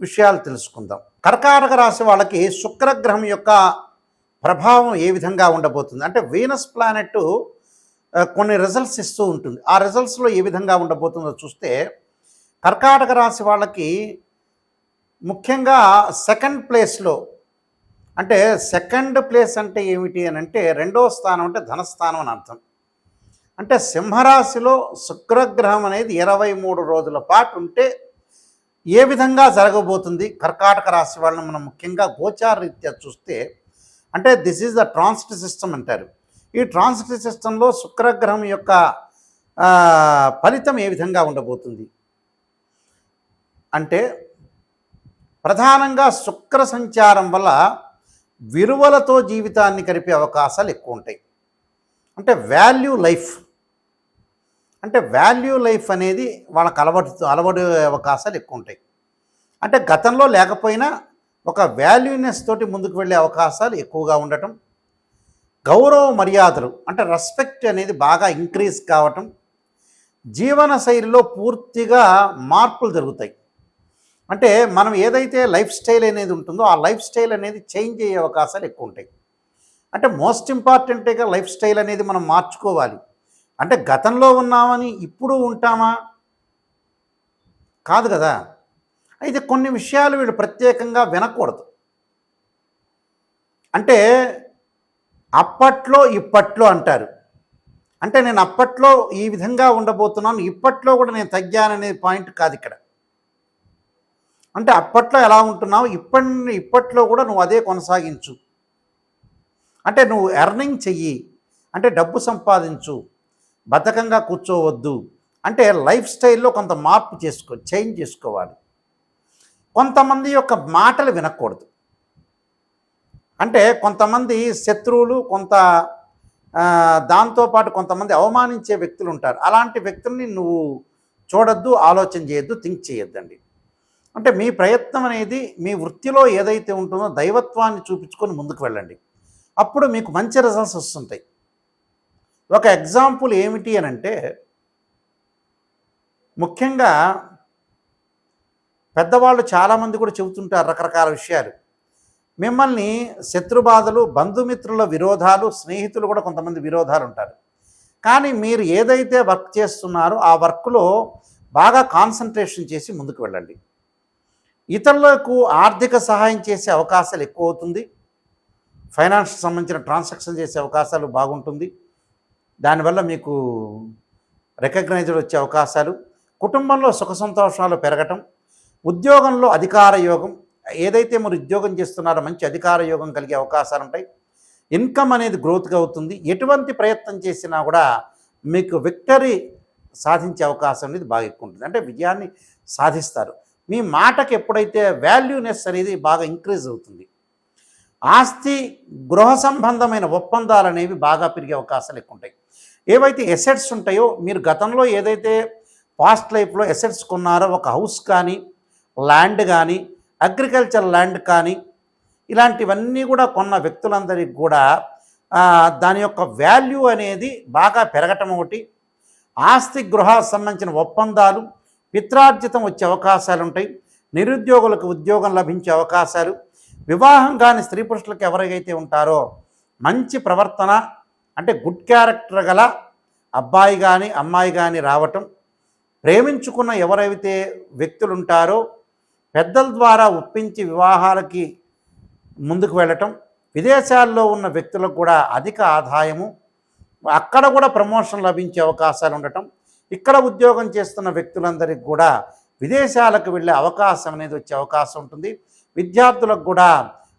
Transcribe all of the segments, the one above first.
విషయాలు తెలుసుకుందాం. కర్కాటక రాశి వాళ్ళకి శుక్రగ్రహం యొక్క ప్రభావం ఏ విధంగా ఉండబోతుంది? అంటే వీనస్ ప్లానెట్ కొన్ని రిజల్ట్స్ ఇస్తూ ఉంటుంది. ఆ రిజల్ట్స్లో ఏ విధంగా ఉండబోతుందో చూస్తే కర్కాటక రాశి వాళ్ళకి ముఖ్యంగా సెకండ్ ప్లేస్లో అంటే సెకండ్ ప్లేస్ అంటే ఏమిటి అని అంటే రెండో స్థానం అంటే ధనస్థానం అని అర్థం. అంటే సింహరాశిలో శుక్రగ్రహం అనేది ఇరవై మూడు రోజుల పాటు ఉంటే ఏ విధంగా జరగబోతుంది? కర్కాటక రాశి వాళ్ళని మనం ముఖ్యంగా గోచార రీత్యా చూస్తే అంటే this is the transit system అంటారు. ఈ ట్రాన్సిట్ సిస్టంలో శుక్రగ్రహం యొక్క ఫలితం ఏ విధంగా ఉండబోతుంది? అంటే ప్రధానంగా శుక్ర సంచారం వల్ల విలువలతో జీవితాన్ని గడిపే అవకాశాలు ఎక్కువ ఉంటాయి. అంటే వాల్యూ లైఫ్ అంటే వాల్యూ లైఫ్ అనేది వాళ్ళకి అలవాటు అలవాటు అవకాశాలు ఎక్కువ ఉంటాయి. అంటే గతంలో లేకపోయినా ఒక వాల్యూనెస్ తోటి ముందుకు వెళ్ళే అవకాశాలు ఎక్కువగా ఉండటం గౌరవ మర్యాదలు అంటే రెస్పెక్ట్ అనేది బాగా ఇంక్రీజ్ కావటం జీవన శైలిలో పూర్తిగా మార్పులు జరుగుతాయి. అంటే మనం ఏదైతే లైఫ్ స్టైల్ అనేది ఉంటుందో ఆ లైఫ్ స్టైల్ అనేది చేంజ్ అయ్యే అవకాశాలు ఎక్కువ ఉంటాయి. అంటే మోస్ట్ ఇంపార్టెంట్గా లైఫ్ స్టైల్ అనేది మనం మార్చుకోవాలి. అంటే గతంలో ఉన్నామని ఇప్పుడు ఉంటామా? కాదు కదా. అయితే కొన్ని విషయాలు వీళ్ళు ప్రత్యేకంగా వినకూడదు. అంటే అప్పట్లో ఇప్పట్లో అంటారు. అంటే నేను అప్పట్లో ఈ విధంగా ఉండబోతున్నాను ఇప్పట్లో కూడా నేను తగ్గాననే పాయింట్ కాదు ఇక్కడ. అంటే అప్పట్లో ఎలా ఉంటున్నావు ఇప్పటి ఇప్పట్లో కూడా నువ్వు అదే కొనసాగించు. అంటే నువ్వు ఎర్నింగ్ చెయ్యి. అంటే డబ్బు సంపాదించు. బద్ధకంగా కూర్చోవద్దు అంటే లైఫ్ స్టైల్లో కొంత మార్పు చేసుకో చేంజ్ చేసుకోవాలి. కొంతమంది యొక్క మాటలు వినకూడదు. అంటే కొంతమంది శత్రువులు కొంత దాంతోపాటు కొంతమంది అవమానించే వ్యక్తులు ఉంటారు. అలాంటి వ్యక్తుల్ని నువ్వు చూడొద్దు ఆలోచన చేయొద్దు థింక్ చేయొద్దండి. అంటే మీ ప్రయత్నం అనేది మీ వృత్తిలో ఏదైతే ఉంటుందో దైవత్వాన్ని చూపించుకొని ముందుకు వెళ్ళండి. అప్పుడు మీకు మంచి రిజల్ట్స్ వస్తుంటాయి. ఒక ఎగ్జాంపుల్ ఏమిటి అని అంటే ముఖ్యంగా పెద్దవాళ్ళు చాలామంది కూడా చెబుతుంటారు రకరకాల విషయాలు. మిమ్మల్ని శత్రుబాధలు బంధుమిత్రుల విరోధాలు స్నేహితులు కూడా కొంతమంది విరోధాలు ఉంటారు. కానీ మీరు ఏదైతే వర్క్ చేస్తున్నారో ఆ వర్క్లో బాగా కాన్సన్ట్రేషన్ చేసి ముందుకు వెళ్ళండి. ఇతరులకు ఆర్థిక సహాయం చేసే అవకాశాలు ఎక్కువ అవుతుంది. ఫైనాన్స్ సంబంధించిన ట్రాన్సాక్షన్ చేసే అవకాశాలు బాగుంటుంది. దానివల్ల మీకు రికగ్నైజ్డ్ వచ్చే అవకాశాలు కుటుంబంలో సుఖ సంతోషాలు పెరగటం ఉద్యోగంలో అధికార యోగం ఏదైతే మీరు ఉద్యోగం చేస్తున్నారో మంచి అధికార యోగం కలిగే అవకాశాలు ఉంటాయి. ఇన్కమ్ అనేది గ్రోత్గా అవుతుంది. ఎటువంటి ప్రయత్నం చేసినా కూడా మీకు విక్టరీ సాధించే అవకాశం అనేది బాగా ఎక్కువ ఉంటుంది. అంటే విజయాన్ని సాధిస్తారు. మీ మాటకి ఎప్పుడైతే వాల్యూనెస్ అనేది బాగా ఇంక్రీజ్ అవుతుంది. ఆస్తి గృహ సంబంధమైన ఒప్పందాలు అనేవి బాగా పెరిగే అవకాశాలు ఎక్కువ ఉంటాయి. ఏవైతే ఎసెట్స్ ఉంటాయో మీరు గతంలో ఏదైతే పాస్ట్ లైఫ్లో ఎసెట్స్ కొన్నారో ఒక హౌస్ కానీ ల్యాండ్ కానీ అగ్రికల్చర్ ల్యాండ్ కానీ ఇలాంటివన్నీ కూడా కొన్న వ్యక్తులందరికీ కూడా దాని యొక్క వాల్యూ అనేది బాగా పెరగటం ఒకటి. ఆస్తి గృహాలకు సంబంధించిన ఒప్పందాలు పిత్రార్జితం వచ్చే అవకాశాలు ఉంటాయి. నిరుద్యోగులకు ఉద్యోగం లభించే అవకాశాలు. వివాహం కాని స్త్రీ పురుషులకు ఎవరైతే ఉంటారో మంచి ప్రవర్తన అంటే గుడ్ క్యారెక్టర్ గల అబ్బాయి కానీ అమ్మాయి కానీ రావటం ప్రేమించుకున్న ఎవరైతే వ్యక్తులు ఉంటారో పెద్దల ద్వారా ఒప్పించి వివాహాలకి ముందుకు వెళ్ళటం విదేశాల్లో ఉన్న వ్యక్తులకు కూడా అధిక ఆదాయము అక్కడ కూడా ప్రమోషన్ లభించే అవకాశాలు ఉండటం ఇక్కడ ఉద్యోగం చేస్తున్న వ్యక్తులందరికీ కూడా విదేశాలకు వెళ్ళే అవకాశం అనేది వచ్చే అవకాశం ఉంటుంది. విద్యార్థులకు కూడా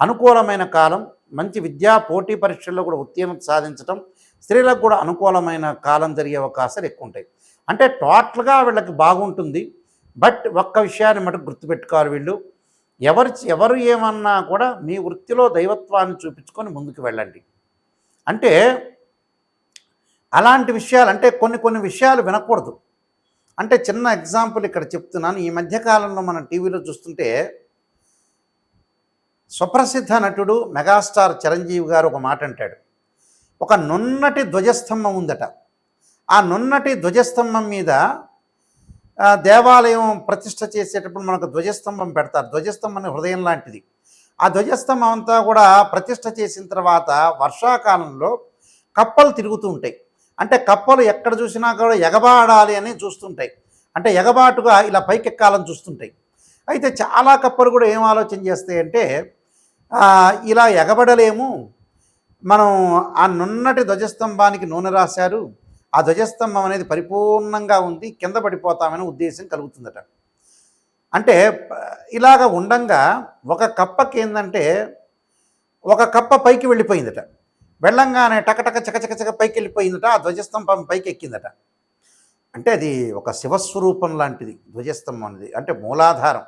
అనుకూలమైన కాలం మంచి విద్యా పోటీ పరీక్షల్లో కూడా ఉత్తీర్ణత సాధించడం స్త్రీలకు కూడా అనుకూలమైన కాలం జరిగే అవకాశాలు ఎక్కువ ఉంటాయి. అంటే టోటల్గా వీళ్ళకి బాగుంటుంది. బట్ ఒక్క విషయాన్ని మటుకు గుర్తుపెట్టుకోవాలి వీళ్ళు. ఎవరు ఎవరు ఏమన్నా కూడా మీ వృత్తిలో దైవత్వాన్ని చూపించుకొని ముందుకు వెళ్ళండి. అంటే అలాంటి విషయాలు అంటే కొన్ని కొన్ని విషయాలు వినకూడదు. అంటే చిన్న ఎగ్జాంపుల్ ఇక్కడ చెప్తున్నాను. ఈ మధ్యకాలంలో మనం టీవీలో చూస్తుంటే సుప్రసిద్ధ నటుడు మెగాస్టార్ చిరంజీవి గారు ఒక మాట అంటాడు. ఒక నున్నటి ధ్వజస్తంభం ఉందట. ఆ నున్నటి ధ్వజస్తంభం మీద దేవాలయం ప్రతిష్ట చేసేటప్పుడు మనకు ధ్వజస్తంభం పెడతారు. ధ్వజస్తంభం హృదయం లాంటిది. ఆ ధ్వజస్తంభం అంతా కూడా ప్రతిష్ట చేసిన తర్వాత వర్షాకాలంలో కప్పలు తిరుగుతూ ఉంటాయి. అంటే కప్పలు ఎక్కడ చూసినా కూడా ఎగబాడాలి అని చూస్తుంటాయి. అంటే ఎగబాటుగా ఇలా పైకెక్కాలని చూస్తుంటాయి. అయితే చాలా కప్పలు కూడా ఏం ఆలోచన చేస్తాయంటే ఇలా ఎగబడలేము. మనం ఆ నున్నటి ధ్వజస్తంభానికి నూనె రాశారు. ఆ ధ్వజస్తంభం అనేది పరిపూర్ణంగా ఉంది కింద పడిపోతామనే ఉద్దేశం కలుగుతుందట. అంటే ఇలాగ ఉండంగా ఒక కప్పకి ఏంటంటే ఒక కప్ప పైకి వెళ్ళిపోయిందట. వెళ్ళంగానే టకటక చకచకచక పైకి వెళ్ళిపోయిందట ఆ ధ్వజస్తంభం పైకి ఎక్కిందట. అంటే అది ఒక శివస్వరూపం లాంటిది ధ్వజస్తంభం అనేది. అంటే మూలాధారం.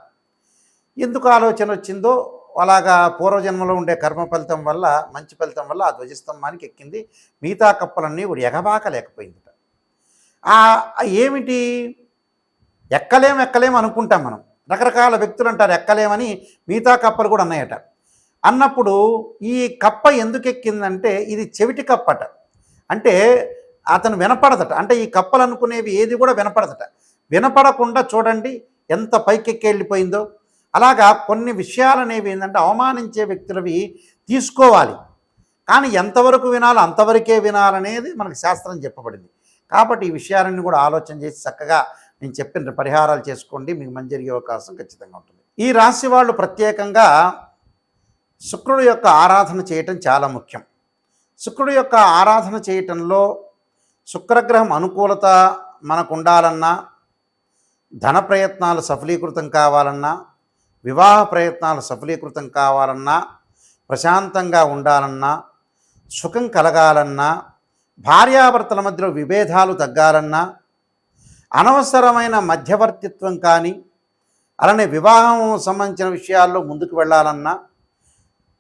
ఎందుకు ఆలోచన వచ్చిందో అలాగా పూర్వజన్మలో ఉండే కర్మ ఫలితం వల్ల మంచి ఫలితం వల్ల ఆ ధ్వజస్తంభానికి ఎక్కింది. మిగతా కప్పలన్నీ కూడా ఎగబాకలేకపోయిందట. ఆ ఏమిటి? ఎక్కలేం ఎక్కలేం అనుకుంటాం మనం. రకరకాల వ్యక్తులు అంటారు ఎక్కలేమని మిగతా కప్పలు కూడా అన్నాయట. అన్నప్పుడు ఈ కప్ప ఎందుకు ఎక్కిందంటే ఇది చెవిటి కప్పట. అంటే అతను వినపడదట. అంటే ఈ కప్పలు అనుకునేవి ఏది కూడా వినపడదట. వినపడకుండా చూడండి ఎంత పైకెక్కి వెళ్ళిపోయిందో. అలాగా కొన్ని విషయాలు అనేవి ఏంటంటే అవమానించే వ్యక్తులవి తీసుకోవాలి. కానీ ఎంతవరకు వినాలో అంతవరకే వినాలనేది మనకు శాస్త్రం చెప్పబడింది. కాబట్టి ఈ విషయాలన్నీ కూడా ఆలోచన చేసి చక్కగా నేను చెప్పిన పరిహారాలు చేసుకోండి మీకు మంచి జరిగే అవకాశం ఖచ్చితంగా ఉంటుంది. ఈ రాశి వాళ్ళు ప్రత్యేకంగా శుక్రుడు యొక్క ఆరాధన చేయటం చాలా ముఖ్యం. శుక్రుడు యొక్క ఆరాధన చేయటంలో శుక్రగ్రహం అనుకూలత మనకు ఉండాలన్నా ధన ప్రయత్నాలు సఫలీకృతం కావాలన్నా వివాహ ప్రయత్నాలు సఫలీకృతం కావాలన్నా ప్రశాంతంగా ఉండాలన్నా సుఖం కలగాలన్నా భార్యాభర్తల మధ్యలో విభేదాలు తగ్గాలన్నా అనవసరమైన మధ్యవర్తిత్వం కానీ అలానే వివాహం సంబంధించిన విషయాల్లో ముందుకు వెళ్ళాలన్నా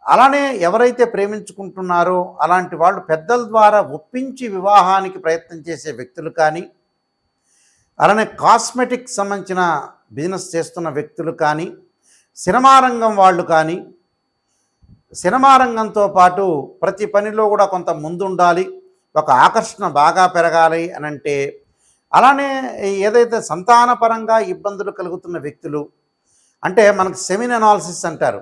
అలానే ఎవరైతే ప్రేమించుకుంటున్నారో అలాంటి వాళ్ళు పెద్దల ద్వారా ఒప్పించి వివాహానికి ప్రయత్నం చేసే వ్యక్తులు కానీ అలానే కాస్మెటిక్ సంబంధించిన బిజినెస్ చేస్తున్న వ్యక్తులు కానీ సినిమారంగం వాళ్ళు కానీ సినిమారంగంతో పాటు ప్రతి పనిలో కూడా కొంత ముందుండాలి ఒక ఆకర్షణ బాగా పెరగాలి అని అంటే అలానే ఏదైతే సంతానపరంగా ఇబ్బందులు కలుగుతున్న వ్యక్తులు అంటే మనకు సెమిన్ అనాలిసిస్ అంటారు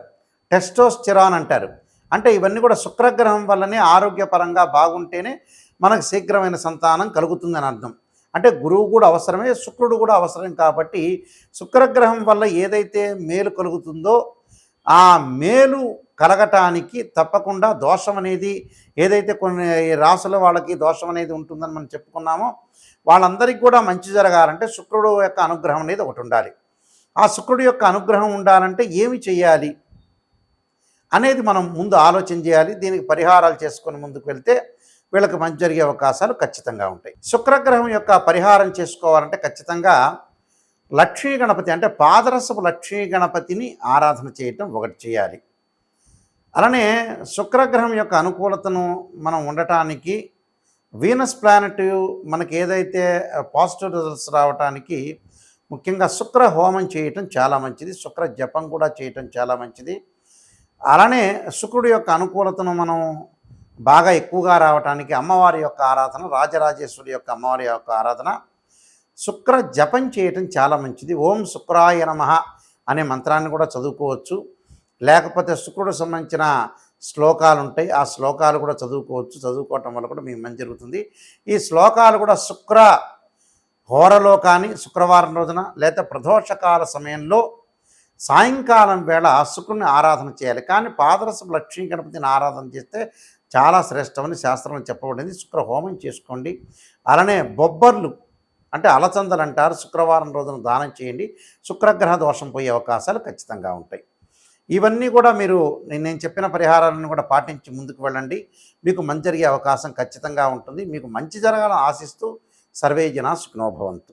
టెస్టోస్టిరాన్ అంటారు అంటే ఇవన్నీ కూడా శుక్రగ్రహం వల్లనే ఆరోగ్యపరంగా బాగుంటేనే మనకు శీఘ్రమైన సంతానం కలుగుతుందని అర్థం. అంటే గురువు కూడా అవసరమే శుక్రుడు కూడా అవసరం కాబట్టి శుక్రగ్రహం వల్ల ఏదైతే మేలు కలుగుతుందో ఆ మేలు కలగటానికి తప్పకుండా దోషం అనేది ఏదైతే కొన్ని రాసుల వాళ్ళకి దోషం అనేది ఉంటుందని మనం చెప్పుకున్నామో వాళ్ళందరికీ కూడా మంచి జరగాలంటే శుక్రుడు యొక్క అనుగ్రహం అనేది ఒకటి ఉండాలి. ఆ శుక్రుడు యొక్క అనుగ్రహం ఉండాలంటే ఏమి చేయాలి అనేది మనం ముందు ఆలోచన చేయాలి. దీనికి పరిహారాలు చేసుకొని ముందుకు వెళ్తే వీళ్ళకి మంచి జరిగే అవకాశాలు ఖచ్చితంగా ఉంటాయి. శుక్రగ్రహం యొక్క పరిహారం చేసుకోవాలంటే ఖచ్చితంగా లక్ష్మీ గణపతి అంటే పాదరసపు లక్ష్మీ గణపతిని ఆరాధన చేయటం ఒకటి చేయాలి. అలానే శుక్రగ్రహం యొక్క అనుకూలతను మనం ఉండటానికి వీనస్ ప్లానెట్ మనకి ఏదైతే పాజిటివ్ రిజల్ట్స్ రావటానికి ముఖ్యంగా శుక్ర హోమం చేయటం చాలా మంచిది. శుక్ర జపం కూడా చేయటం చాలా మంచిది. అలానే శుక్రుడి యొక్క అనుకూలతను మనం బాగా ఎక్కువగా రావటానికి అమ్మవారి యొక్క ఆరాధన రాజరాజేశ్వరి యొక్క అమ్మవారి యొక్క ఆరాధన. శుక్ర జపం చేయటం చాలా మంచిది. ఓం శుక్రాయ నమ అనే మంత్రాన్ని కూడా చదువుకోవచ్చు. లేకపోతే శుక్రుడు సంబంధించిన శ్లోకాలు ఉంటాయి. ఆ శ్లోకాలు కూడా చదువుకోవచ్చు. చదువుకోవటం వల్ల కూడా మీకు మంచి జరుగుతుంది. ఈ శ్లోకాలు కూడా శుక్ర హోరలో కానీ శుక్రవారం రోజున లేదా ప్రదోషకాల సమయంలో సాయంకాలం వేళ శుక్రుని ఆరాధన చేయాలి. కానీ పాదరసపు లక్ష్మీ గణపతిని ఆరాధన చేస్తే చాలా శ్రేష్టమని శాస్త్రం చెప్పబడింది. శుక్ర హోమం చేసుకోండి. అలానే బొబ్బర్లు అంటే అలచందలు అంటారు. శుక్రవారం రోజున దానం చేయండి. శుక్రగ్రహ దోషం పోయే అవకాశాలు ఖచ్చితంగా ఉంటాయి. ఇవన్నీ కూడా మీరు నేను చెప్పిన పరిహారాలను కూడా పాటించి ముందుకు వెళ్ళండి. మీకు మంచి జరిగే అవకాశం ఖచ్చితంగా ఉంటుంది. మీకు మంచి జరగాలని ఆశిస్తూ సర్వే జన సుఖనోభవంతు